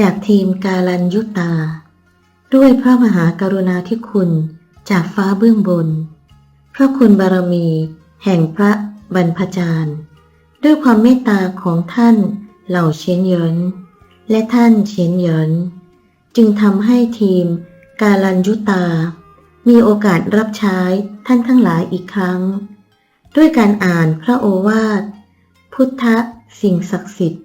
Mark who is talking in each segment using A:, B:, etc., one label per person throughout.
A: จากทีมกาลันยุตา ด้วยพระมหากรุณาธิคุณจากฟ้าเบื้องบน พระคุณบารมี แห่งพระบรรพจารย์ด้วยความเมตตาของท่านเหล่าเชนเยินและท่านเชนเยินจึงทำให้ทีมกาลันยุตา มีโอกาสรับใช้ท่านทั้งหลายอีกครั้ง ด้วยการอ่านพระโอวาท พุทธสิ่งศักดิ์สิทธิ์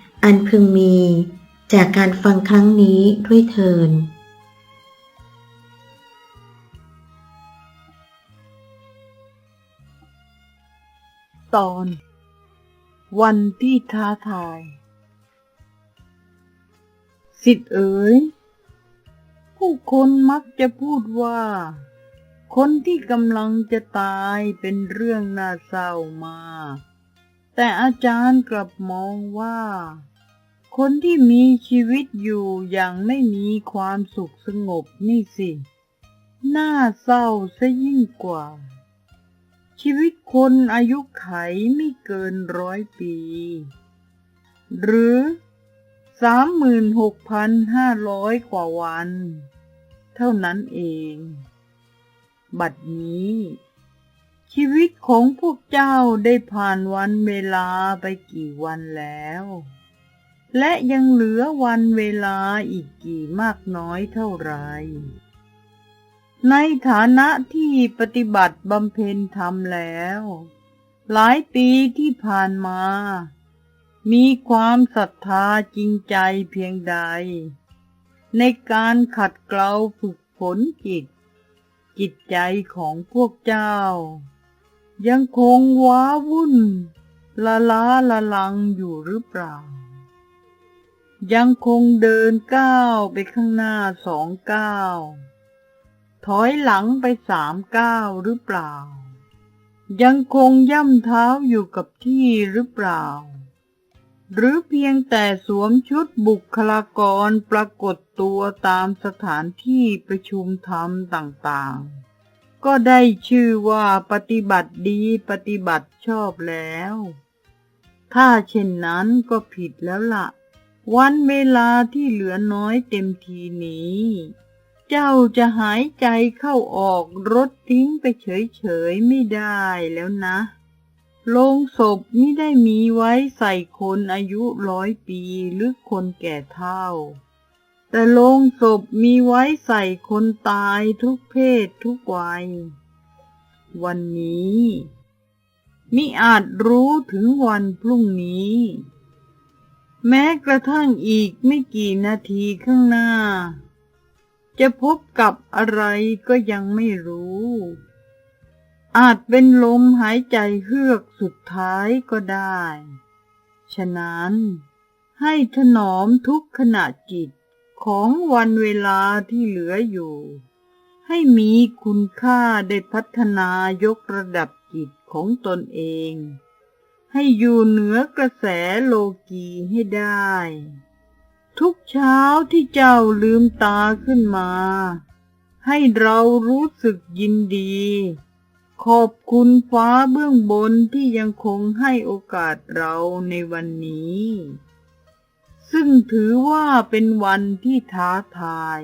A: อันพึงมีจากการฟังครั้งนี้ด้วยเทิน
B: ตอน วันที่ท้าทาย สิทธิ์เอ๋ย ผู้คนมักจะพูดว่า คนที่กำลังจะตายเป็นเรื่องน่าเศร้ามาแต่อาจารย์กลับมองว่า คนที่มีชีวิตอยู่อย่างไม่มีความสุขสงบนี่สิ น่าเศร้าซะยิ่งกว่า ชีวิตคนอายุไขไม่เกินร้อยปี หรือสามหมื่นหกพันห้าร้อยกว่าวัน เท่านั้นเอง บัดนี้ ชีวิตของพวกเจ้าได้ผ่านวันเวลาไปกี่วันแล้ว และยังเหลือวันเวลาอีกกี่มากน้อยเท่าไร ในฐานะที่ปฏิบัติบำเพ็ญธรรมแล้ว หลายปีที่ผ่านมา มีความศรัทธาจริงใจเพียงใด ในการขัดเกลาฝึกฝนจิต จิตใจของพวกเจ้า ยังคงว้าวุ่น ละล้าละลังอยู่หรือเปล่า ยังคงเดินก้าวไปข้างหน้าสองก้าวถอยหลังไปสามก้าวหรือเปล่า ยังคงย่ำเท้าอยู่กับที่หรือเปล่า หรือเพียงแต่สวมชุดบุคลากรปรากฏตัวตามสถานที่ประชุมธรรมต่างๆ ก็ได้ชื่อว่าปฏิบัติดีปฏิบัติชอบแล้ว ถ้าเช่นนั้นก็ผิดแล้วละ่ะ วันเวลาที่เหลือน้อยเต็มทีนี้ เจ้าจะหายใจเข้าออกรถทิ้งไปเฉยๆไม่ได้แล้วนะโลงศพไม่ได้มีไว้ใส่คนอายุร้อยปีหรือคนแก่เท่า แต่โลงศพมีไว้ใส่คนตายทุกเพศทุกวัย วันนี้มิอาจรู้ถึงวันพรุ่งนี้ แม้กระทั่งอีกไม่กี่นาทีข้างหน้า จะพบกับอะไรก็ยังไม่รู้ อาจเป็นลมหายใจเฮือกสุดท้ายก็ได้ ฉะนั้นให้ถนอมทุกขณะจิตของวันเวลาที่เหลืออยู่ ให้มีคุณค่าได้พัฒนายกระดับจิตของตนเอง ให้อยู่เหนือกระแสโลกีให้ได้ ทุกเช้าที่เจ้าลืมตาขึ้นมา ให้เรารู้สึกยินดี ขอบคุณฟ้าเบื้องบนที่ยังคงให้โอกาสเราในวันนี้ ซึ่งถือว่าเป็นวันที่ท้าทาย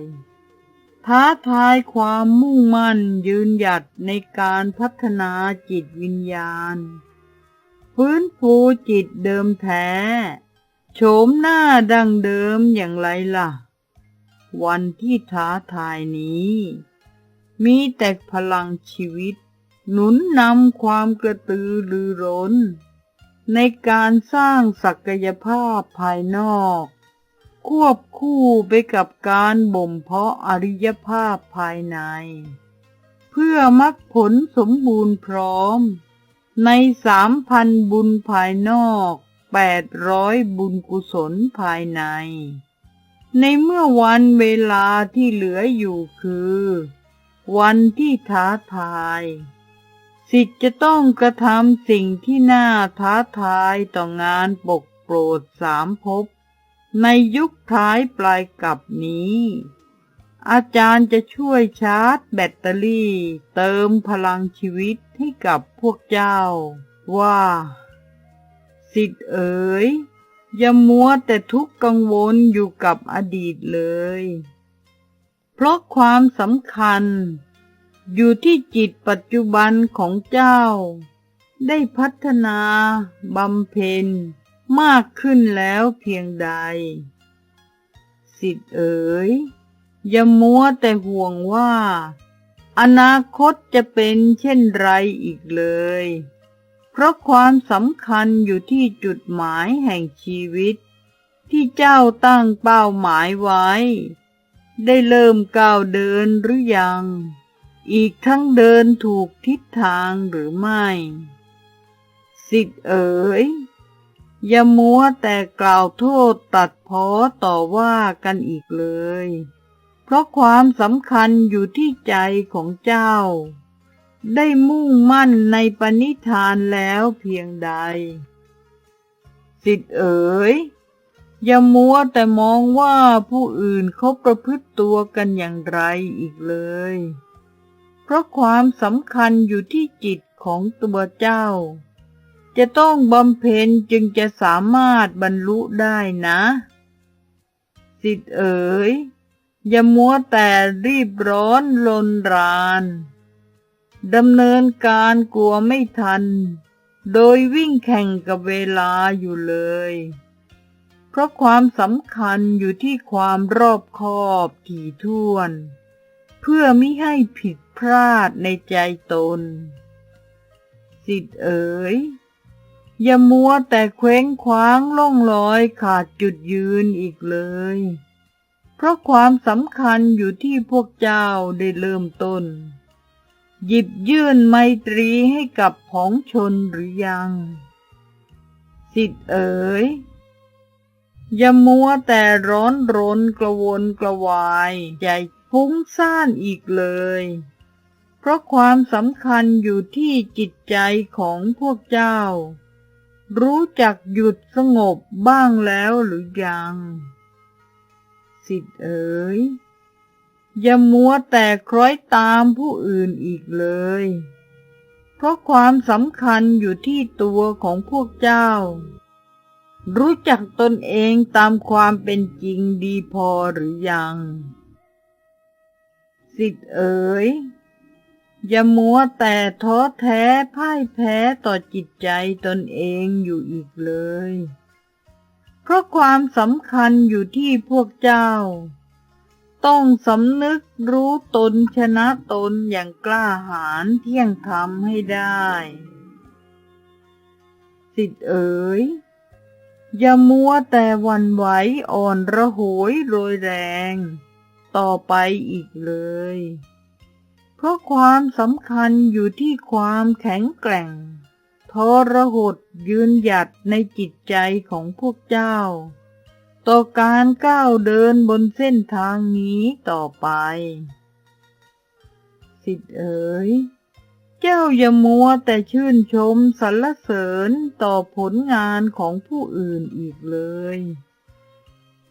B: ท้าทายความมุ่งมั่นยืนหยัดในการพัฒนาจิตวิญญาณ ฟื้นฟูจิตเดิมแท้ โฉมหน้าดังเดิมอย่างไรล่ะ วันที่ท้าทายนี้ มีแต่พลังชีวิต หนุนนำความกระตือรือร้น ในการสร้างศักยภาพภายนอก ควบคู่ไปกับการบ่มเพาะอริยภาพภายใน เพื่อมรรคผลสมบูรณ์พร้อม ในสามพันบุญภายนอกแปดร้อยบุญกุศลภายใน ในเมื่อวันเวลาที่เหลืออยู่คือ วันที่ท้าทายสิทธิ์จะต้องกระทำสิ่งที่น่าท้าทายต่องานปกโปรดสามภพในยุคท้ายปลายกับนี้ อาจารย์จะช่วยชาร์จแบตเตอรี่ เติมพลังชีวิตให้กับพวกเจ้า ว่าสิทธิ์เอ๋ยอย่ามัวแต่ทุกข์กังวลอยู่กับอดีตเลย เพราะความสำคัญ อยู่ที่จิตปัจจุบันของเจ้า ได้พัฒนาบำเพ็ญ มากขึ้นแล้วเพียงใด สิทธิ์เอ๋ย อย่ามัวแต่ห่วงว่า อนาคตจะเป็นเช่นไรอีกเลย เพราะความสำคัญอยู่ที่จุดหมายแห่งชีวิต ที่เจ้าตั้งเป้าหมายไว้ ได้เริ่มก้าวเดินหรือยัง อีกทั้งเดินถูกทิศทางหรือไม่สิทธิ์เอ๋ยอย่ามัวแต่กล่าวโทษตัดพ้อต่อว่ากันอีกเลย เพราะความสำคัญอยู่ที่ใจของเจ้า ได้มุ่งมั่นในปณิธานแล้วเพียงใด สิทธิ์เอ๋ยอย่ามัวแต่มองว่าผู้อื่นเขาประพฤติตัวกันอย่างไรอีกเลย เพราะความสำคัญอยู่ที่จิตของตัวเจ้า จะต้องบำเพ็ญจึงจะสามารถบรรลุได้นะ สิทธิ์เอ๋ย อย่ามัวแต่รีบร้อนลนรานดำเนินการกลัวไม่ทัน โดยวิ่งแข่งกับเวลาอยู่เลย เพราะความสำคัญอยู่ที่ความรอบคอบถี่ถ้วน เพื่อไม่ให้ผิดพลาดในใจตน สิทธิ์เอ๋ยอย่ามัวแต่เคว้งคว้างล่องลอยขาดจุดยืนอีกเลย เพราะความสำคัญอยู่ที่พวกเจ้าได้เริ่มต้น หยิบยื่นไมตรีให้กับผองชนหรือยัง สิทธิ์เอ๋ยอย่ามัวแต่ร้อนรนกระวนกระวายใจฟุ้งซ่านอีกเลย เพราะความสำคัญอยู่ที่จิตใจของพวกเจ้า รู้จักหยุดสงบบ้างแล้วหรือยัง สิทธิ์เอ๋ยอย่ามัวแต่คล้อยตามผู้อื่นอีกเลย เพราะความสำคัญอยู่ที่ตัวของพวกเจ้า รู้จักตนเองตามความเป็นจริงดีพอหรือยัง สิทธิ์เอ๋ยอย่ามัวแต่ท้อแท้พ่ายแพ้ต่อจิตใจตนเองอยู่อีกเลย เพราะความสำคัญอยู่ที่พวกเจ้า ต้องสำนึกรู้ตนชนะตนอย่างกล้าหาญเที่ยงธรรมให้ได้ สิทธิ์เอ๋ยอย่ามัวแต่วันไหวอ่อนระโหยโรยแรง ต่อไปอีกเลย เพราะความสำคัญอยู่ที่ความแข็งแกร่ง ทรหดยืนหยัดในจิตใจของพวกเจ้า ต่อการก้าวเดินบนเส้นทางนี้ต่อไป สิทธิเอ๋ยเจ้าอย่ามัวแต่ชื่นชมสรรเสริญต่อผลงานของผู้อื่นอีกเลย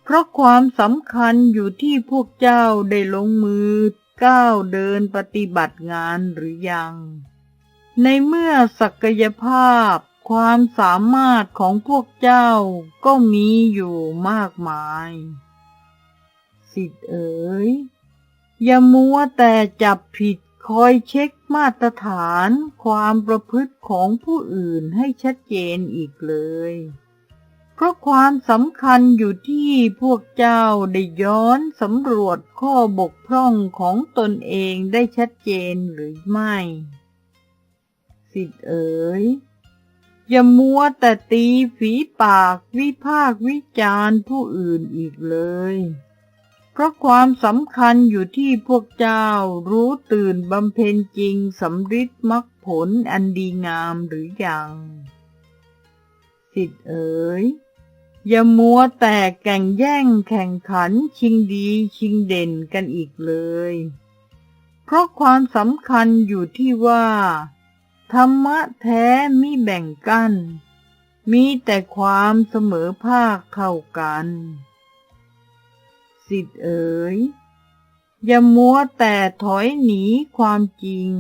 B: เพราะความสำคัญอยู่ที่พวกเจ้าได้ลงมือก้าวเดินปฏิบัติงานหรือยัง ในเมื่อศักยภาพความสามารถของพวกเจ้าก็มีอยู่มากมาย สิทธิ์เอ๋ย อย่ามัวแต่จับผิดคอยเช็คมาตรฐานความประพฤติของผู้อื่นให้ชัดเจนอีกเลย เพราะความสำคัญอยู่ที่พวกเจ้าได้ย้อนสำรวจข้อบกพร่องของตนเองได้ชัดเจนหรือไม่ สิทธิ์เอ๋ยอย่ามัวแต่ตีฝีปากวิพากวิจารณ์ผู้อื่นอีกเลย เพราะความสำคัญอยู่ที่พวกเจ้ารู้ตื่นบำเพ็ญจริงสำฤทธิ์มรรคผลอันดีงามหรือยัง สิทธิ์เอ๋ยอย่ามัวแต่แก่งแย่งแข่งขันชิงดีชิงเด่นกันอีกเลย เพราะความสำคัญอยู่ที่ว่า ธรรมะแท้มิแบ่งกันมีแต่ความเสมอภาคเท่ากัน สิทธิ์เอ๋ยอย่ามัวแต่ถอยหนีความจริง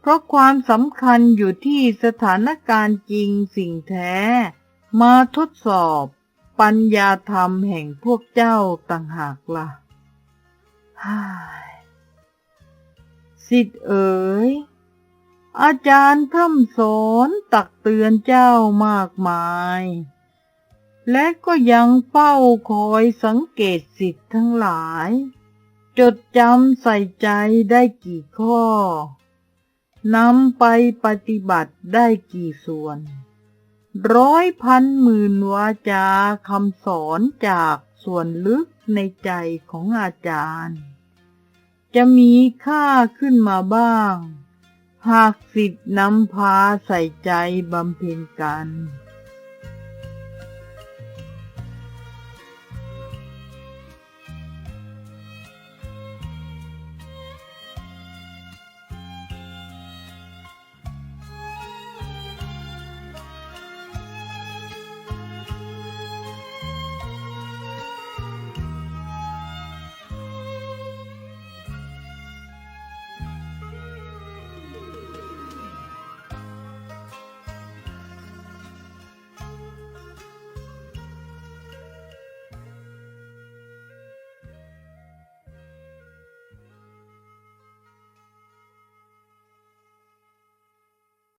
B: เพราะความสำคัญอยู่ที่สถานการณ์จริงสิ่งแท้ มาทดสอบปัญญาธรรมแห่งพวกเจ้าต่างหากละ่ะฮ่าสิทธิ์เอ๋ย อาจารย์พร่ำสอนตักเตือนเจ้ามากมาย และก็ยังเฝ้าคอยสังเกตสิทธิ์ทั้งหลาย จดจำใส่ใจได้กี่ข้อนำไปปฏิบัติได้กี่ส่วน ร้อยพันหมื่นวาจาคำสอนจากส่วนลึกในใจของอาจารย์ จะมีค่าขึ้นมาบ้าง ภาคสิทธิ์นำพาใส่ใจบำเพ็ญกัน